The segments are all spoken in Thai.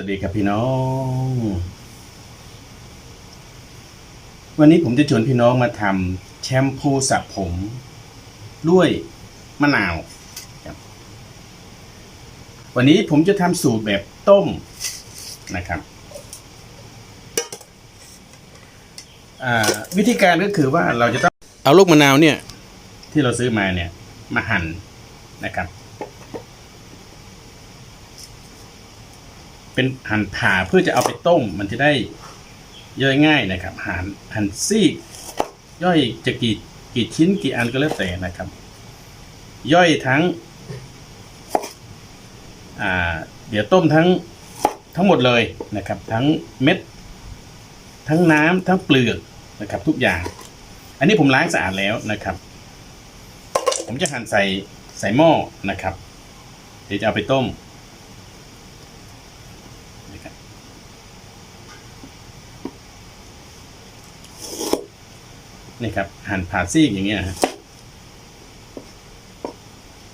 วัสดีครับพี่น้อง วันนี้ผมจะชวนพี่น้องมาทำแชมพูสระผม ด้วยมะนาวครับวันนี้ผมจะทำสูตรแบบต้มนะครับ วิธีการก็คือว่าเราจะต้องเอาลูกมะนาวเนี่ย ที่เราซื้อมาเนี่ย มาหั่นนะครับ เป็นหั่นผ่าเพื่อจะเอาไปต้ม มันจะได้ย่อยง่ายนะครับหั่นหั่นซีกย่อยจะกี่กี่ชิ้นกี่อันก็แล้วแต่นะครับ ย่อยทั้งอ่าเดี๋ยวต้มทั้งทั้งหมดเลยนะครับ ทั้งเม็ด ทั้งน้ำทั้งเปลือกนะครับ ทุกอย่าง อันนี้ผมล้างสะอาดแล้วนะครับ ผมจะหั่นใส่ใส่หม้อนะครับ เดี๋ยวจะเอาไปต้ม นะครับ นี่ครับหั่นผ่าซีกอย่างเงี้ยฮะ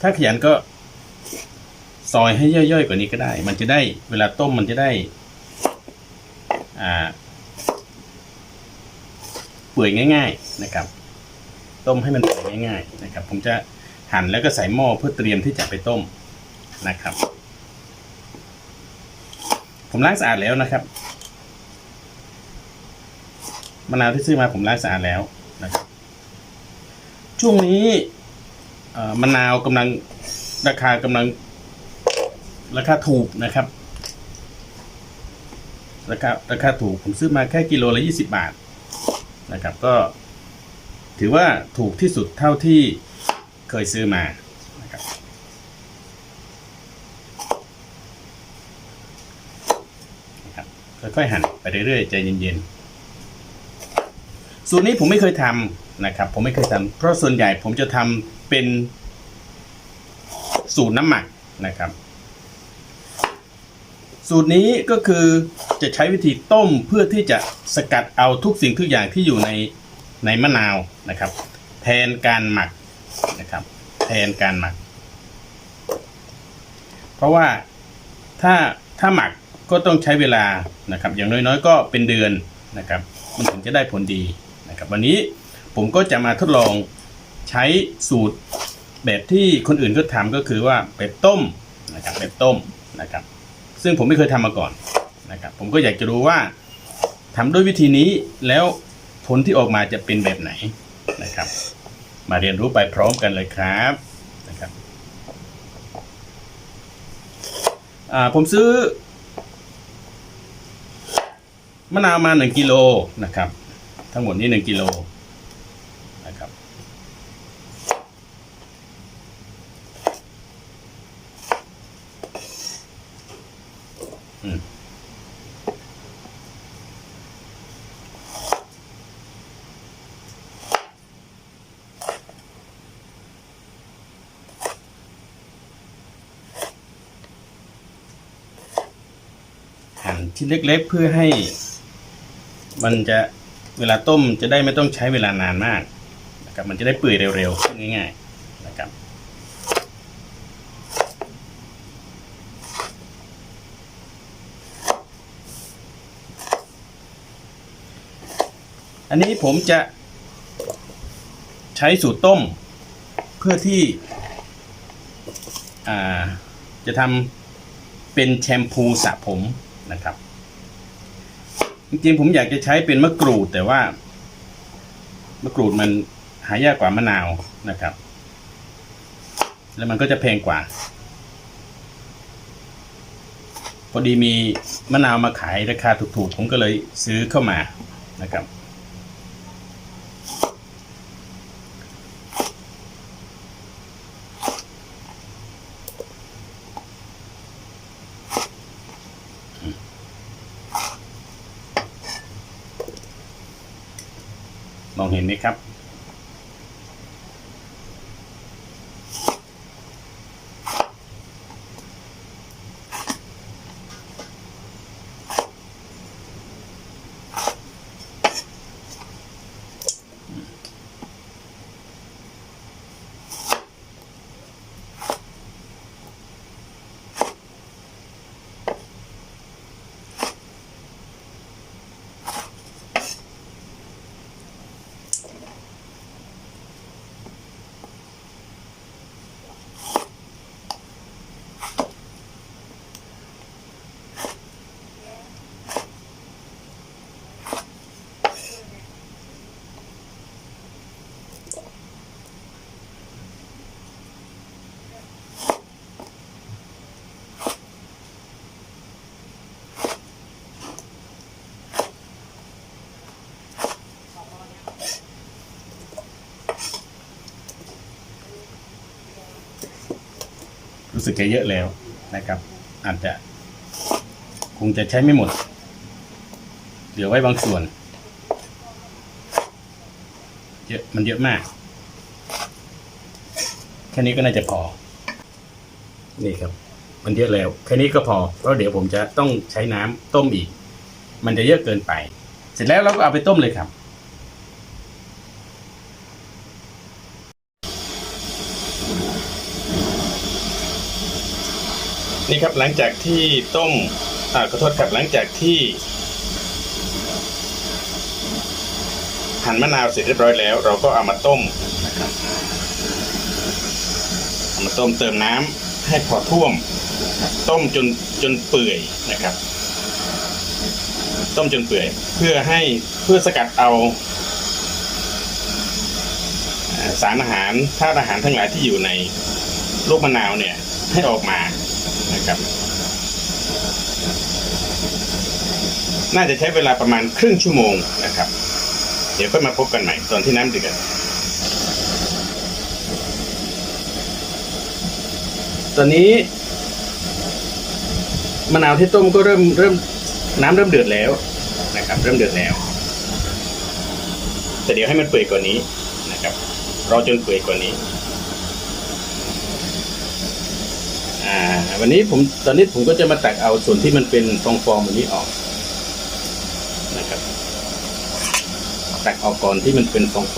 ถ้าขยันก็ซอยให้ย่อยๆกว่านี้ก็ได้ มันจะได้เวลาต้มมันจะได้ อ่าเปื่อยง่าย ๆ นะครับ ต้มให้มันเปื่อยง่าย ๆ นะครับ ผมจะหั่นแล้วก็ใส่หม้อเพื่อเตรียมที่จะไปต้มนะครับ ผมล้างสะอาดแล้วนะครับมะนาวที่ซื้อมาผมล้างสะอาดแล้ว นะครับช่วงนี้มะนาวกำลังราคากำลัง ราคาถูกนะครับ ราคาราคาถูกผมซื้อมาแค่กิโลละยี่สิบบาทนะครับ ก็ถือว่าถูกที่สุดเท่าที่เคยซื้อมานะครับนะครับค่อยๆหั่นไปเรื่อยๆใจเย็นๆ สูตรนี้ผมไม่เคยทำนะครับ ผมไม่เคยทำเพราะส่วนใหญ่ผมจะทำเป็นสูตรน้ำหมักนะครับ สูตรนี้ก็คือจะใช้วิธีต้มเพื่อที่จะสกัดเอาทุกสิ่งทุกอย่างที่อยู่ในในมะนาวนะครับ แทนการหมักนะครับ แทนการหมัก เพราะว่าถ้าถ้าหมักก็ต้องใช้เวลานะครับ อย่างน้อยๆ ก็เป็นเดือนนะครับ มันถึงจะได้ผลดี นะครับวันนี้ผมก็จะมาทดลองใช้สูตรแบบที่คนอื่นก็ทำก็คือว่าแบบต้มนะครับแบบต้มนะครับ ซึ่งผมไม่เคยทำมาก่อนนะครับ ผมก็อยากจะรู้ว่าทำด้วยวิธีนี้แล้วผลที่ออกมาจะเป็นแบบไหนนะครับ มาเรียนรู้ไปพร้อมกันเลยครับนะครับผมซื้อมะนาวมาหนึ่งกิโลนะครับ ทั้งหมดนี้หนึ่งกิโลนะครับ อืมหั่นชิ้นเล็กๆเพื่อให้ มันจะ เวลาต้มจะได้ไม่ต้องใช้เวลานานมากนะครับมันจะได้เปื่อยเร็วๆง่ายๆนะครับอันนี้ผมจะใช้สูตรต้มเพื่อที่จะทำเป็นแชมพูสระผมนะครับ จริงๆผมอยากจะใช้เป็นมะกรูดแต่ว่ามะกรูดมันหายากกว่ามะนาวนะครับ แล้วมันก็จะแพงกว่า พอดีมีมะนาวมาขายราคาถูกๆ ผมก็เลยซื้อเข้ามานะครับ เห็นไหมครับ รู้สึกจะเยอะแล้วนะครับ อาจจะ คงจะใช้ไม่หมด เหลือไว้บางส่วน เยอะมันเยอะมาก แค่นี้ก็น่าจะพอ นี่ครับ มันเยอะแล้ว แค่นี้ก็พอ เพราะเดี๋ยวผมจะต้องใช้น้ำต้มอีก มันจะเยอะเกินไป เสร็จแล้วเราก็เอาไปต้มเลยครับ นี่ครับหลังจากที่ต้มอ่าขอโทษครับหลังจากที่ หั่นมะนาวเสร็จเรียบร้อยแล้ว เราก็เอามาต้มนะครับเอามาต้มเติมน้ำให้พอท่วม ต้มจนจนเปื่อยนะครับ ต้มจนเปื่อย เพื่อให้เพื่อสกัดเอาสารอาหารธาตุอาหารทั้งหลายที่อยู่ในลูกมะนาวเนี่ยให้ออกมา นะครับ น่าจะใช้เวลาประมาณครึ่งชั่วโมงนะครับ เดี๋ยวค่อยมาพบกันใหม่ตอนที่น้ำเดือดตอนนี้มะนาวที่ต้มก็เริ่มเริ่มน้ำเริ่มเดือดแล้วนะครับ เริ่มเดือดแล้ว แต่เดี๋ยวให้มันเปื่อยกว่านี้นะครับรอจนเปื่อยกว่านี้ อ่า วันนี้ผมตอนนี้ผมก็จะมาตักเอาส่วนที่มันเป็นฟองฟองแบบนี้ออกนะครับ ตักออกก่อนที่มันเป็นฟองฟ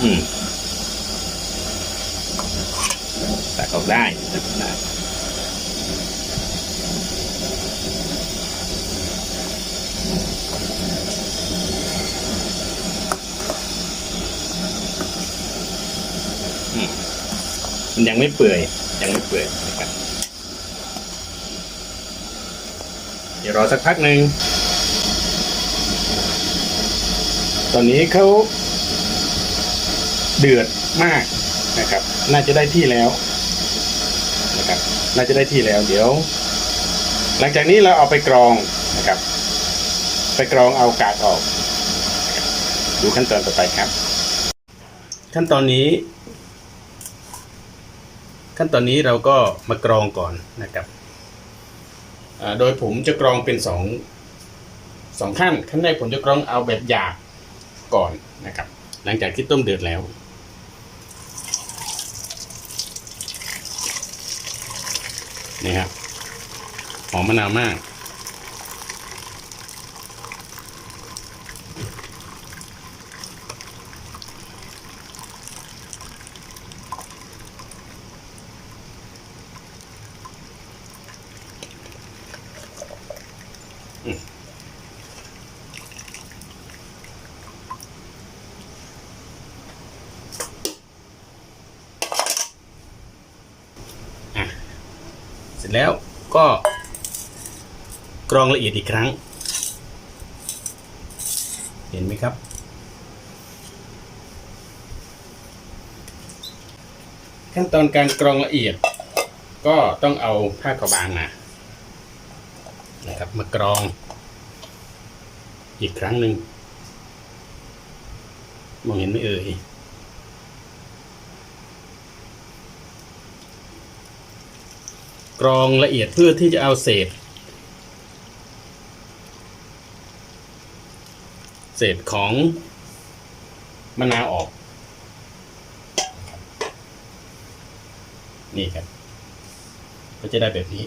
อืมตักออกได้ตักออกได้ มันยังไม่เปื่อย ยังไม่เปื่อยนะครับเดี๋ยวรอสักพักหนึ่งตอนนี้เขาเดือดมากนะครับ น่าจะได้ที่แล้วนะครับ น่าจะได้ที่แล้ว เดี๋ยว หลังจากนี้เราเอาไปกรองนะครับ ไปกรองเอากากออก ดูขั้นตอนต่อไปครับ ขั้นตอนนี้ ขั้นตอนนี้เราก็มากรองก่อนนะครับโดยผมจะกรองเป็นสองสองขั้นขั้นแรกผมจะกรองเอาแบบหยาบก่อนนะครับ หลังจากที่ต้มเดือดแล้ว นี่ครับหอมมะนาวมาก ร็จแล้วก็กรองละเอียดอีกครั้ง เห็นไหมครับ ขั้นตอนการกรองละเอียด ก็ต้องเอาผ้าขาวบางมานะครับมากรอง อีกครั้งหนึ่งมองเห็นไหมเอ่ย กรองละเอียดเพื่อที่จะเอาเศษ เศษของมะนาวออก นี่ครับ ก็จะได้แบบนี้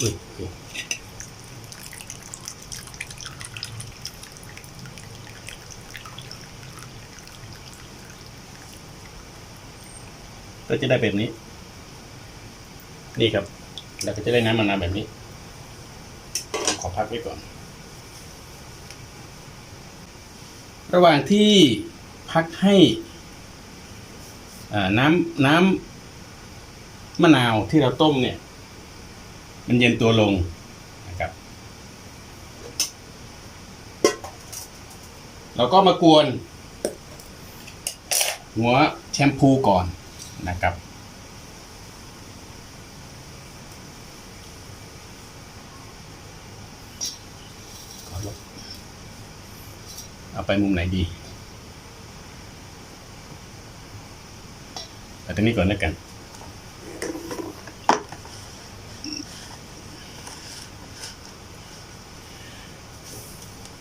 อุ๊ยอุ๊ ก็จะได้แบบนี้ นี่ครับเราก็จะได้น้ำมะนาวแบบนี้ ขอพักไว้ก่อน ระหว่างที่พักให้น้ำน้ำมะนาวที่เราต้มเนี่ย มันเย็นตัวลงนะครับ เราก็มากวน หัวแชมพูก่อน นะครับลบเอาไปมุมไหนดีเอาตรงนี้ก่อนแล้วกัน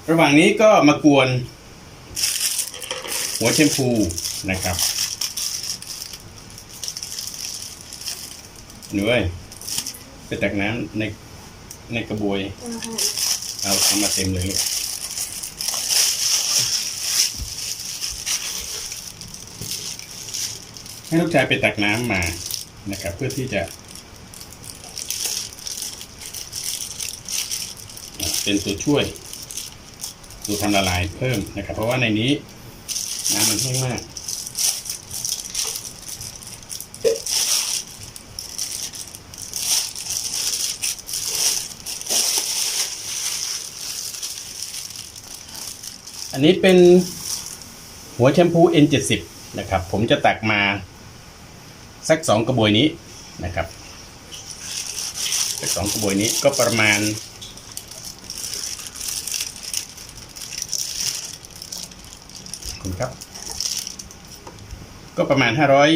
ระหว่างนี้ก็มากวน หัวแชมพูนะครับ หนูเอ้ยไปตักน้ำในในกระบวย เอาเอามาเต็มเลยให้ลูกชายไปตักน้ำมานะครับ เพื่อที่จะอ่าเป็นตัวช่วยตัวทำละลายเพิ่มนะครับ เพราะว่าในนี้น้ำมันแห้งมาก อันนี้เป็นหัวแชมพู N70 นะครับ ผมจะตักมาสักสองกระบวยนี้นะครับสักสองกระบวยนี้ก็ประมาณคุณครับ ก็ประมาณห้าร้อย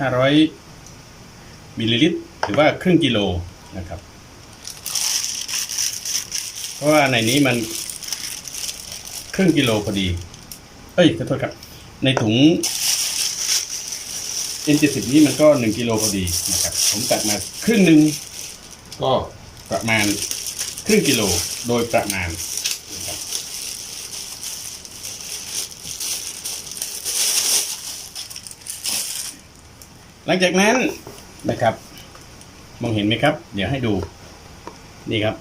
ห้าร้อยมิลลิลิตรหรือว่าครึ่งกิโลนะครับ เพราะว่าในนี้มัน รึ่งกิโลพอดี เอ้ยขอโทษครับ ในถุง N70 นี้มันก็หนึ่งกิโลพอดีนะครับ ผมตัดมาครึ่งหนึ่งก็ประมาณครึ่งกิโลโดยประมาณหลังจากนั้นนะครับ มองเห็นไหมครับ เดี๋ยวให้ดู นี่ครับ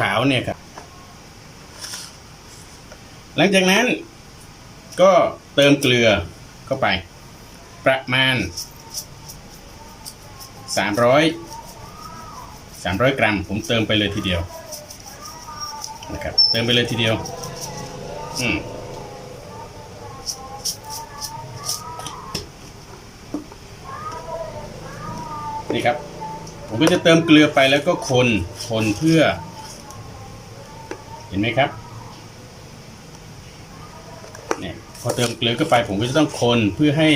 ขาวๆเนี่ยครับ หลังจากนั้น ก็เติมเกลือเข้าไป ประมาณ 300 300 กรัม ผมเติมไปเลยทีเดียวนะครับเติมไปเลยทีเดียวอืมนี่ครับ ผมก็จะเติมเกลือไปแล้วก็คนคนเพื่อ เห็นไหมครับ เนี่ย พอเติมเกลือเข้าไปผมก็จะต้องคนเพื่อให้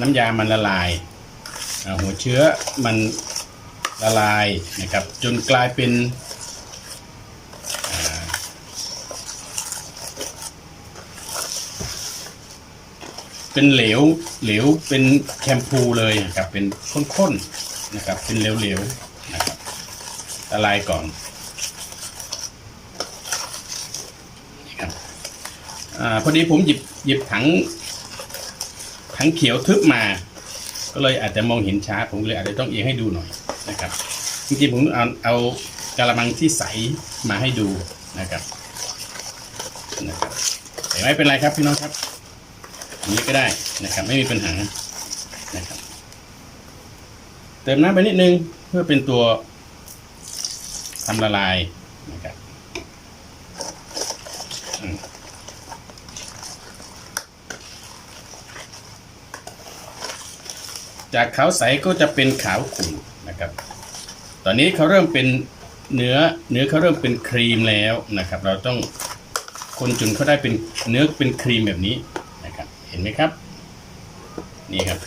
น้ำยามันละลายาหัวเชื้อมันละลายนะครับ จนกลายเป็นเป็นเหลวเหลวเป็นแชมพูเลยนะครับเป็นข้นๆนะครับ เป็นเหลวๆนะครับละลายก่อนครับ อพอดีผมหยิบหยิบถังถังเขียวทึบมา ก็เลยอาจจะมองเห็นช้า ผมเลยอาจจะต้องเอียงให้ดูหน่อยนะครับ จริงๆผมเอาเอากระมังที่ใสมาให้ดูนะครับนะครับแต่ไม่เป็นไรครับพี่น้องครับอย่างนี้ก็ได้นะครับ ไม่มีปัญหานะครับ เติมน้ำไปนิดนึงเพื่อเป็นตัวทำละลายนะครับอืม จากขาวใสก็จะเป็นขาวขุ่นนะครับ ตอนนี้เขาเริ่มเป็นเนื้อเนื้อเขาเริ่มเป็นครีมแล้วนะครับ เราต้องคนจนเขาได้เป็นเนื้อเป็นครีมแบบนี้นะครับ เห็นไหมครับ นี่ครับ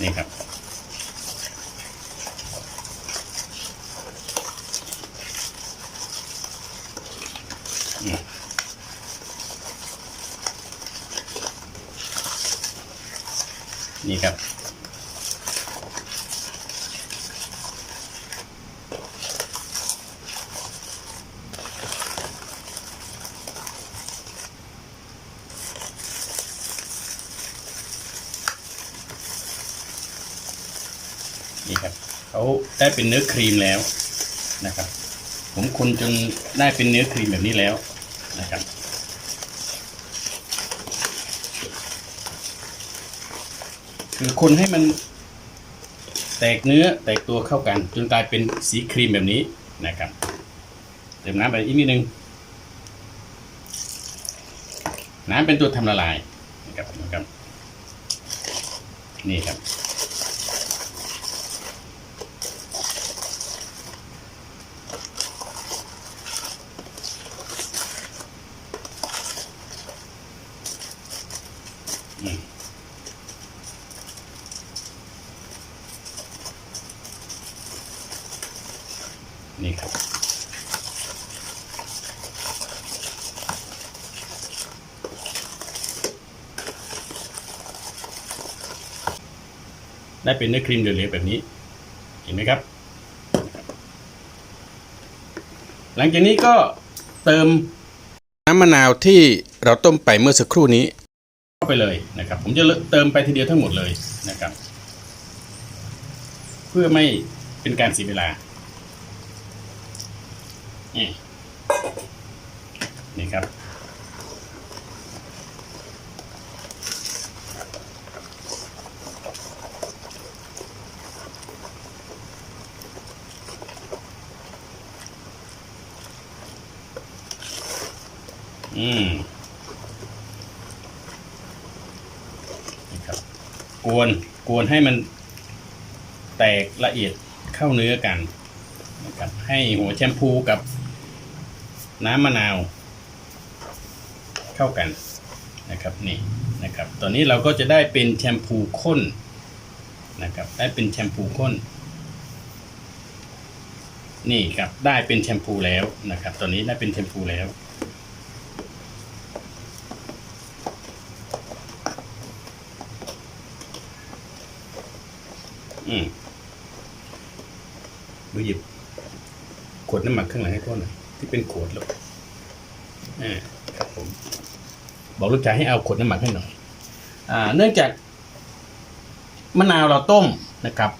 นี่ครับ อืม นี่ครับ นี่ครับเขาได้เป็นเนื้อครีมแล้วนะครับ ผมคนจนได้เป็นเนื้อครีมแบบนี้แล้วนะครับ คือคนให้มันแตกเนื้อแตกตัวเข้ากัน จนกลายเป็นสีครีมแบบนี้นะครับ เติมน้ำไปอีกนิดนึง น้ำเป็นตัวทำละลายนะครับนะครับนี่ครับ ได้เป็นเนื้อครีมเหลวๆแบบนี้ เห็นไหมครับ หลังจากนี้ก็เติมน้ำมะนาวที่เราต้มไปเมื่อสักครู่นี้เข้าไปเลยนะครับ ผมจะเติมไปทีเดียวทั้งหมดเลยนะครับ เพื่อไม่เป็นการเสียเวลานี่นี่ครับ อืมนี่ครับ กวนกวนให้มันแตกละเอียดเข้าเนื้อกันนะครับ ให้หัวแชมพูกับน้ำมะนาว เข้ากันนะครับนี่นะครับ ตอนนี้เราก็จะได้เป็นแชมพูข้นนะครับ ได้เป็นแชมพูข้น นี่ครับได้เป็นแชมพูแล้วนะครับ ตอนนี้ได้เป็นแชมพูแล้ว อืมดูหยิบขวดน้ำหมักข้างหลังให้พ่อหน่อยที่เป็นขวดแล้วอ่าครับผม บอกลูกชายให้เอาขวดน้ำหมักให้หน่อย อ่า เนื่องจากมะนาวเราต้มนะครับ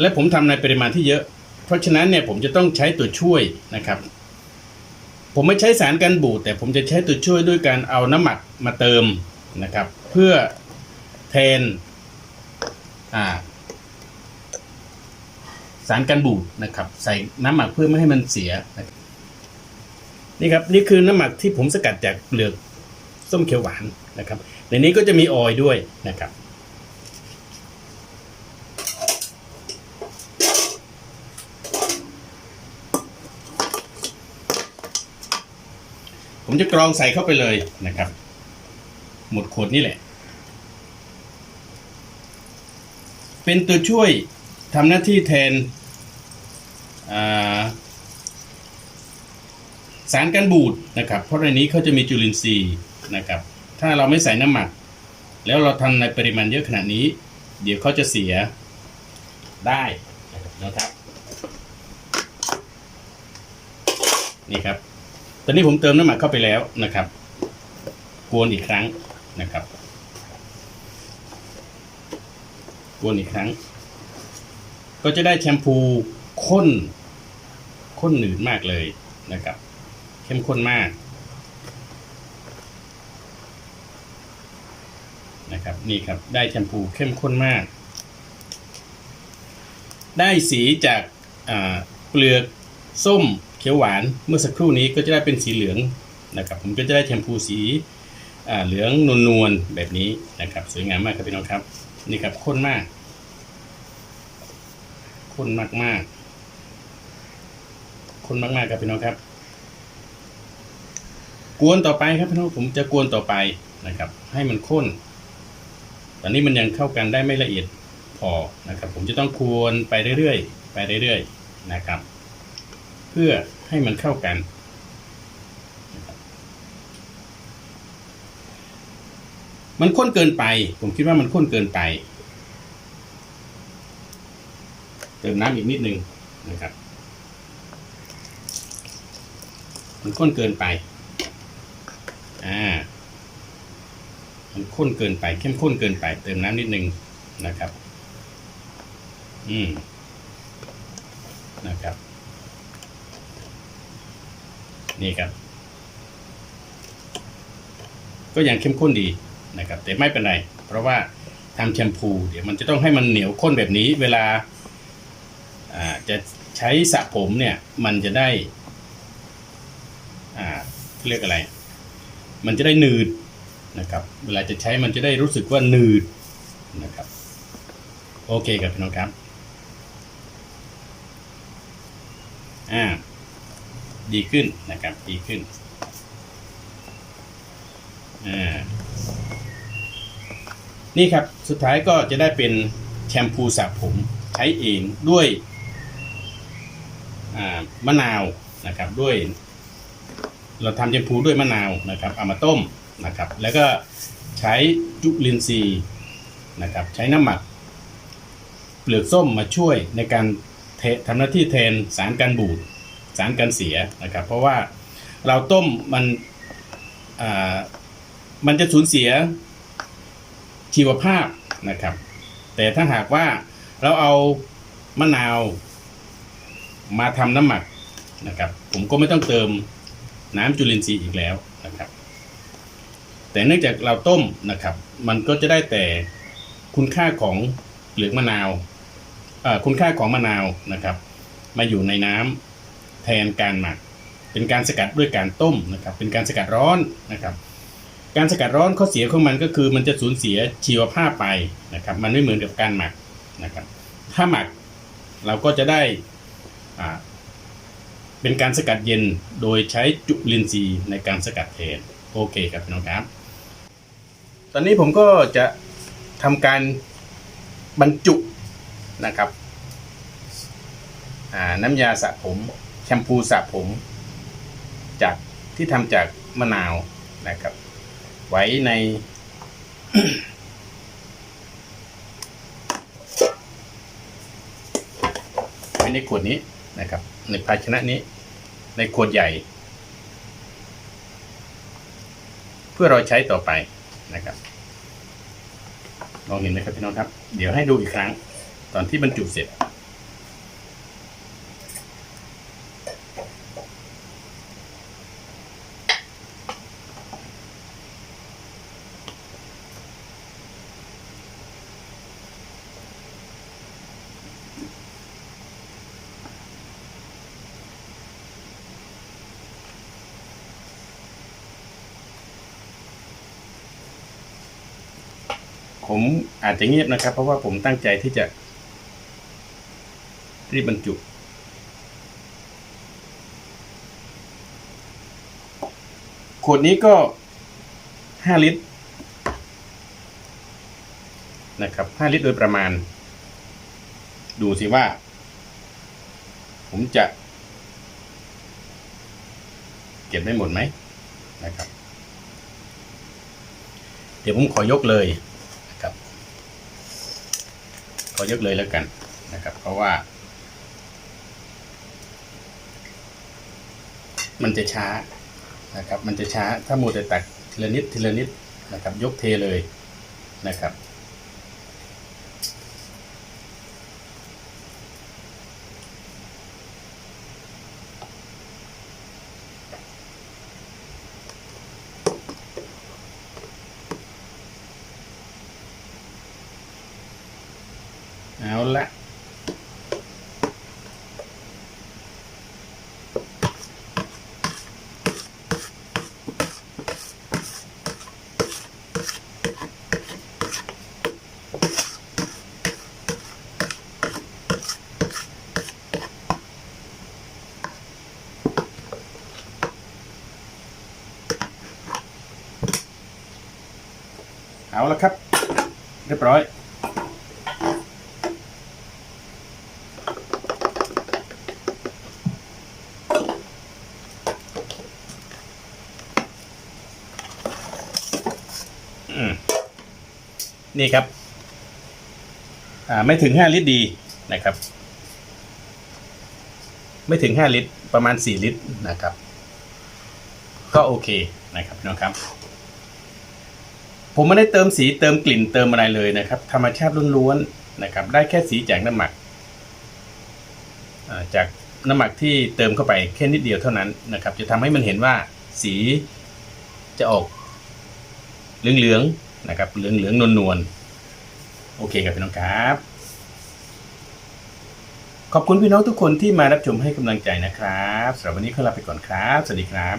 และผมทำในปริมาณที่เยอะ เพราะฉะนั้นเนี่ยผมจะต้องใช้ตัวช่วยนะครับ ผมไม่ใช้สารกันบูดแต่ผมจะใช้ตัวช่วยด้วยการเอาน้ำหมักมาเติมนะครับ เพื่อแทน สารกันบูดนะครับ ใส่น้ำหมักเพื่อไม่ให้มันเสีย นี่ครับนี่คือน้ำหมักที่ผมสกัดจากเปลือกส้มเขียวหวานนะครับ ในนี้ก็จะมีออยด้วยนะครับผมจะกรองใส่เข้าไปเลยนะครับ หมดขวดนี่แหละ เป็นตัวช่วยทำหน้าที่แทนสารกันบูดนะครับ เพราะในนี้เขาจะมีจุลินทรีย์นะครับ ถ้าเราไม่ใส่น้ำหมัก แล้วเราทำในปริมาณเยอะขนาดนี้ เดี๋ยวเขาจะเสียได้นะครับ นี่ครับ ตอนนี้ผมเติมน้ำหมักเข้าไปแล้วนะครับ กวนอีกครั้งนะครับ ก วนอีกครั้ง ก็จะได้แชมพูข้นข้นหนืดมากเลยนะครับ เข้มข้นมากนะครับ นี่ครับได้แชมพูเข้มข้นมาก ได้สีจากเปลือกส้มเขียวหวานเมื่อสักครู่นี้ก็จะได้เป็นสีเหลืองนะครับผมก็จะได้แชมพูสีเหลืองนวลๆแบบนี้นะครับ สวยงามมากครับพี่น้องครับ นี่ครับข้นมากข้นมากมากข้นมากมากครับพี่น้องครับ กวนต่อไปครับพี่น้องผมจะกวนต่อไปนะครับ ให้มันข้น ตอนนี้มันยังเข้ากันได้ไม่ละเอียดพอนะครับ ผมจะต้องกวนไปเรื่อยๆไปเรื่อยๆนะครับ เพื่อให้มันเข้ากันนะครับ มันข้นเกินไป ผมคิดว่ามันข้นเกินไป เติมน้ำอีกนิดนึงนะครับ มันข้นเกินไป อ่า มันข้นเกินไป เข้มข้นเกินไป เติมน้ำนิดนึงนะครับ อืม นะครับ นี่ครับ ก็ยังเข้มข้นดี นะครับแต่ไม่เป็นไร เพราะว่าทำแชมพูเดี๋ยวมันจะต้องให้มันเหนียวข้นแบบนี้ เวลาจะใช้สระผมเนี่ย มันจะได้เรียกอะไร มันจะได้หนืดนะครับ เวลาจะใช้มันจะได้รู้สึกว่าหนืดนะครับ โอเคครับพี่น้องครับอ่าดีขึ้นนะครับ ดีขึ้นอ่า นี่ครับสุดท้ายก็จะได้เป็นแชมพูสระผมใช้เองด้วยมะนาวนะครับด้วย เราทำแชมพูด้วยมะนาวนะครับเอามาต้มนะครับ แล้วก็ใช้จุลินทรีย์นะครับ ใช้น้ำหมัก เปลือกส้มมาช่วยในการทำหน้าที่แทนสารกันบูดสารกันเสียนะครับ เพราะว่าเราต้มมันมันจะสูญเสีย ชีวภาพนะครับ แต่ถ้าหากว่าเราเอามะนาวมาทำน้ำหมักนะครับ ผมก็ไม่ต้องเติมน้ำจุลินทรีย์อีกแล้วนะครับ แต่เนื่องจากเราต้มนะครับ มันก็จะได้แต่คุณค่าของเปลือกมะนาวคุณค่าของมะนาวนะครับ มาอยู่ในน้ำแทนการหมัก เป็นการสกัดด้วยการต้มนะครับ เป็นการสกัดร้อนนะครับ การสกัดร้อนข้อเสียของมันก็คือมันจะสูญเสียชีวภาพไปนะครับมันไม่เหมือนกับการหมักนะครับถ้าหมักเราก็จะได้อาเป็นการสกัดเย็นโดยใช้จุลินทรีย์ในการสกัดแทนโอเคครับพี่น้องครับ ตอนนี้ผมก็จะทำการบรรจุนะครับน้ำยาสระผมแชมพูสระผม จากที่ทำจากมะนาวนะครับ ไว้ใน ไว้ในขวดนี้นะครับ ในภาชนะนี้ ในขวดใหญ่ เพื่อเราใช้ต่อไปนะครับลองเห็นไหมครับพี่น้องครับ เดี๋ยวให้ดูอีกครั้ง ตอนที่บรรจุเสร็จ ผม อาจจะเงียบนะครับ เพราะว่าผมตั้งใจที่จะ รีบบรรจุ ขวดนี้ก็ห้าลิตร นะครับห้าลิตรโดยประมาณ ดูสิว่า ผมจะ เก็บได้หมดไหมนะครับ เดี๋ยวผมขอยกเลย ขอยกเลยแล้วกันนะครับ เพราะว่า มันจะช้านะครับ มันจะช้าถ้ามัวแต่ตักทีละนิดทีละนิดนะครับ ยกเทเลยนะครับ เอาละครับ เรียบร้อย นี่ครับ อ่า ไม่ถึงห้าลิตรดีนะครับ ไม่ถึงห้าลิตร ประมาณสี่ลิตรนะครับ ก็โอเคนะครับน้องครับ ผมไม่ได้เติมสีเติมกลิ่นเติมอะไรเลยนะครับ ธรรมชาติล้วนๆนะครับ ได้แค่สีจากน้ำหมักจากน้ำหมักที่เติมเข้าไปแค่นิดเดียวเท่านั้นนะครับ จะทำให้มันเห็นว่าสีจะออกเหลืองๆนะครับ เหลืองๆนวลๆโอเคครับพี่น้องครับ ขอบคุณพี่น้องทุกคนที่มารับชมให้กำลังใจนะครับสำหรับวันนี้ขอลาไปก่อนครับ สวัสดีครับ